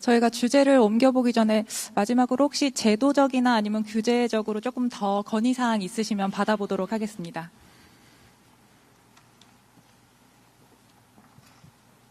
저희가 주제를 옮겨보기 전에 마지막으로 혹시 제도적이나 아니면 규제적으로 조금 더 건의사항 있으시면 받아보도록 하겠습니다.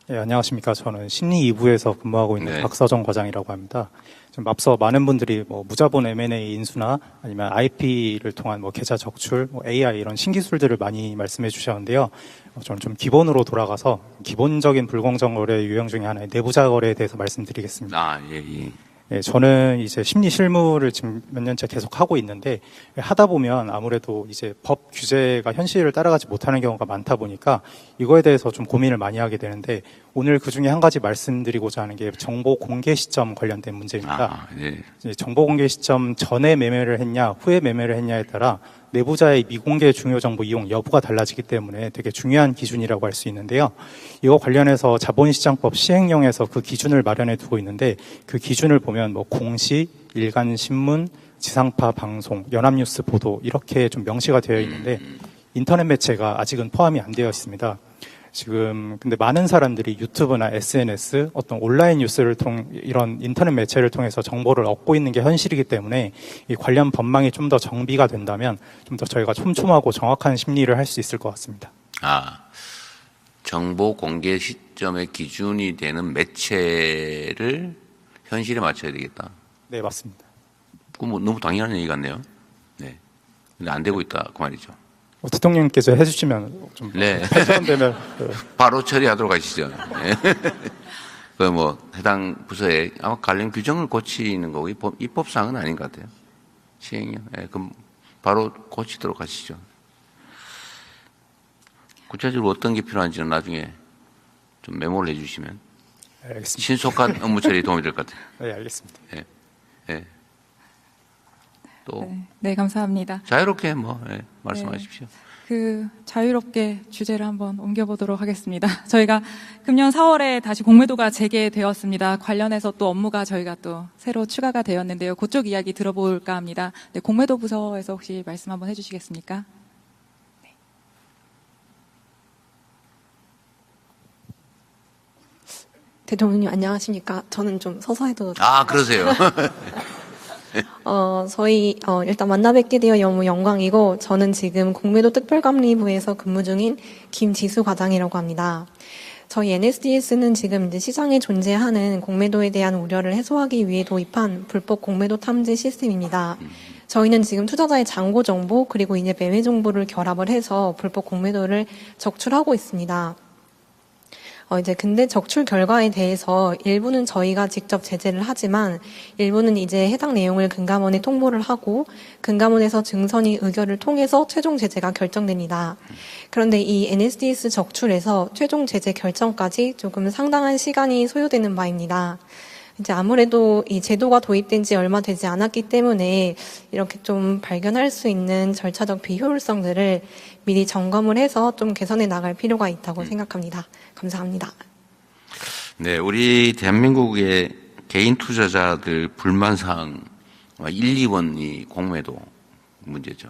예, 안녕하십니까. 저는 심리 2부에서 근무하고 있는 네. 박서정 과장이라고 합니다. 지금 앞서 많은 분들이 뭐 무자본 M&A 인수나 아니면 IP를 통한 뭐 계좌 적출, 뭐 AI 이런 신기술들을 많이 말씀해 주셨는데요. 어, 저는 좀 기본으로 돌아가서 기본적인 불공정 거래 유형 중에 하나의 내부자 거래에 대해서 말씀드리겠습니다. 아, 예, 예. 예, 저는 이제 심리 실무를 지금 몇 년째 계속 하고 있는데 하다 보면 아무래도 이제 법 규제가 현실을 따라가지 못하는 경우가 많다 보니까 이거에 대해서 좀 고민을 많이 하게 되는데 오늘 그 중에 한 가지 말씀드리고자 하는 게 정보 공개 시점 관련된 문제입니다. 아, 예. 이제 정보 공개 시점 전에 매매를 했냐, 후에 매매를 했냐에 따라 내부자의 미공개 중요 정보 이용 여부가 달라지기 때문에 되게 중요한 기준이라고 할 수 있는데요. 이거 관련해서 자본시장법 시행령에서 그 기준을 마련해 두고 있는데 그 기준을 보면 뭐 공시, 일간 신문, 지상파 방송, 연합뉴스 보도 이렇게 좀 명시가 되어 있는데 인터넷 매체가 아직은 포함이 안 되어 있습니다. 지금 근데 많은 사람들이 유튜브나 SNS 어떤 온라인 뉴스를 통 이런 인터넷 매체를 통해서 정보를 얻고 있는 게 현실이기 때문에 이 관련 법망이 좀 더 정비가 된다면 좀 더 저희가 촘촘하고 정확한 심리를 할 수 있을 것 같습니다. 아, 정보 공개 시점의 기준이 되는 매체를 현실에 맞춰야 되겠다. 네, 맞습니다. 그거 뭐 너무 당연한 얘기 같네요. 네. 근데 안 되고 있다. 그 말이죠. 뭐 대통령께서 해주시면 좀 네. 폐지되면 그 바로 처리하도록 하시죠. 그 뭐 해당 부서에 아마 관련 규정을 고치는 거고 입법, 입법사항은 아닌 것 같아요. 시행령. 예, 그럼 바로 고치도록 하시죠. 구체적으로 어떤 게 필요한지는 나중에 좀 메모를 해주시면 네, 알겠습니다. 신속한 업무 처리에 도움이 될 것 같아요. 네, 알겠습니다. 예. 또 네, 네, 감사합니다. 자유롭게 뭐 예, 말씀하십시오. 그 자유롭게 주제를 한번 옮겨보도록 하겠습니다. 저희가 금년 4월에 다시 공매도가 재개되었습니다. 관련해서 또 업무가 저희가 또 새로 추가가 되었는데요. 그쪽 이야기 들어볼까 합니다. 네, 공매도 부서에서 혹시 말씀 한번 해주시겠습니까? 대통령님 안녕하십니까? 저는 좀 서서 해도 아 그러세요. 어 저희 어 일단 만나 뵙게 되어 너무 영광이고 저는 지금 공매도 특별감리부에서 근무 중인 김지수 과장이라고 합니다. 저희 NSDS는 지금 이제 시장에 존재하는 공매도에 대한 우려를 해소하기 위해 도입한 불법 공매도 탐지 시스템입니다. 저희는 지금 투자자의 잔고 정보 그리고 이제 매매 정보를 결합을 해서 불법 공매도를 적출하고 있습니다. 어, 이제 근데 적출 결과에 대해서 일부는 저희가 직접 제재를 하지만 일부는 이제 해당 내용을 금감원에 통보를 하고 금감원에서 증선이 의결을 통해서 최종 제재가 결정됩니다. 그런데 이 NSDS 적출에서 최종 제재 결정까지 조금 상당한 시간이 소요되는 바입니다. 이제 아무래도 이 제도가 도입된 지 얼마 되지 않았기 때문에 이렇게 좀 발견할 수 있는 절차적 비효율성들을 미리 점검을 해서 좀 개선해 나갈 필요가 있다고 생각합니다. 감사합니다. 네, 우리 대한민국의 개인 투자자들 불만 사항 1, 2번이 공매도 문제죠.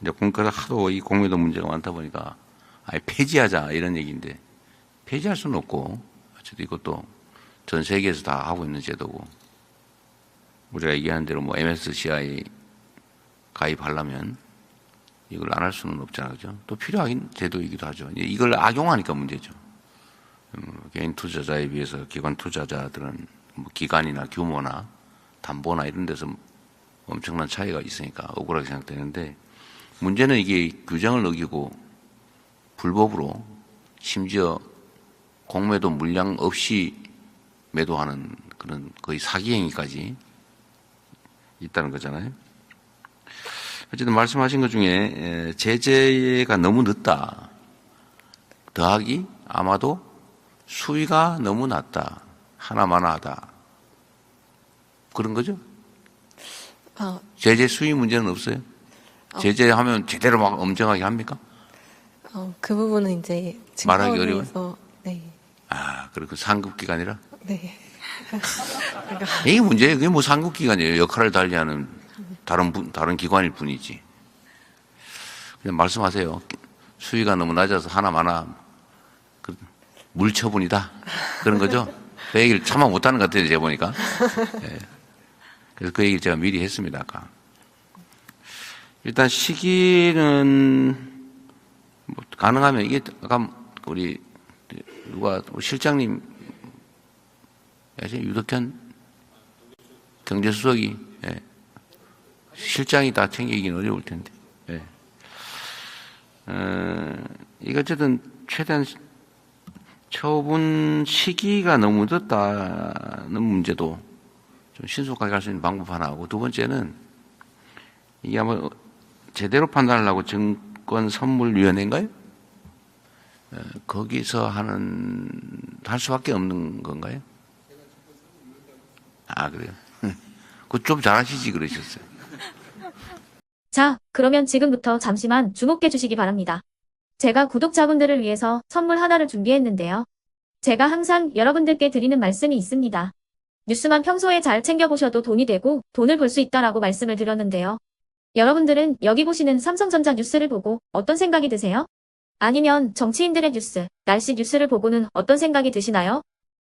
이제 공과가 하도 이 공매도 문제가 많다 보니까 아예 폐지하자 이런 얘기인데 폐지할 수는 없고 어쨌든 이것도 전 세계에서 다 하고 있는 제도고 우리가 얘기하는 대로 뭐 MSCI 가입하려면 이걸 안 할 수는 없잖아요. 그죠? 또 필요한 제도이기도 하죠. 이걸 악용하니까 문제죠. 음, 개인 투자자에 비해서 기관 투자자들은 뭐 기간이나 규모나 담보나 이런 데서 엄청난 차이가 있으니까 억울하게 생각되는데 문제는 이게 규정을 어기고 불법으로 심지어 공매도 물량 없이 매도하는 그런 거의 사기 행위까지 있다는 거잖아요. 어쨌든 말씀하신 것 중에 에, 제재가 너무 늦다. 더하기 아마도 수위가 너무 낮다. 하나만하다. 그런 거죠? 아, 제재 수위 문제는 없어요? 제재하면 제대로 막 엄정하게 합니까? 어, 그 부분은 이제 말하기 어려워요? 네, 아, 그리고 상급기관이라? 네. 이게 문제예요. 그게 뭐 상급기관이에요. 역할을 달리하는 다른 분, 다른 기관일 뿐이지. 그냥 말씀하세요. 수위가 너무 낮아서 하나 많아. 그 물처분이다. 그런 거죠? 그 얘기를 참아 못하는 것 같아요, 제가 보니까. 예. 그래서 그 얘기를 제가 미리 했습니다, 아까. 일단 시기는 뭐 가능하면 이게 아까 우리 누가 우리 실장님 유덕현 경제수석이 예. 실장이 다 챙기긴 어려울 텐데. 예. 어, 이거 어쨌든 최대한 처분 시기가 너무 늦다는 문제도 좀 신속하게 갈수 있는 방법 하나하고 두 번째는 이게 아마 제대로 판단하려고 증권선물위원회인가요? 어, 거기서 하는 할 수밖에 없는 건가요? 아 그래요? 그좀 잘하시지 그러셨어요. 자, 그러면 지금부터 잠시만 주목해 주시기 바랍니다. 제가 구독자분들을 위해서 선물 하나를 준비했는데요. 제가 항상 여러분들께 드리는 말씀이 있습니다. 뉴스만 평소에 잘 챙겨보셔도 돈이 되고 돈을 벌 수 있다라고 말씀을 드렸는데요. 여러분들은 여기 보시는 삼성전자 뉴스를 보고 어떤 생각이 드세요? 아니면 정치인들의 뉴스, 날씨 뉴스를 보고는 어떤 생각이 드시나요?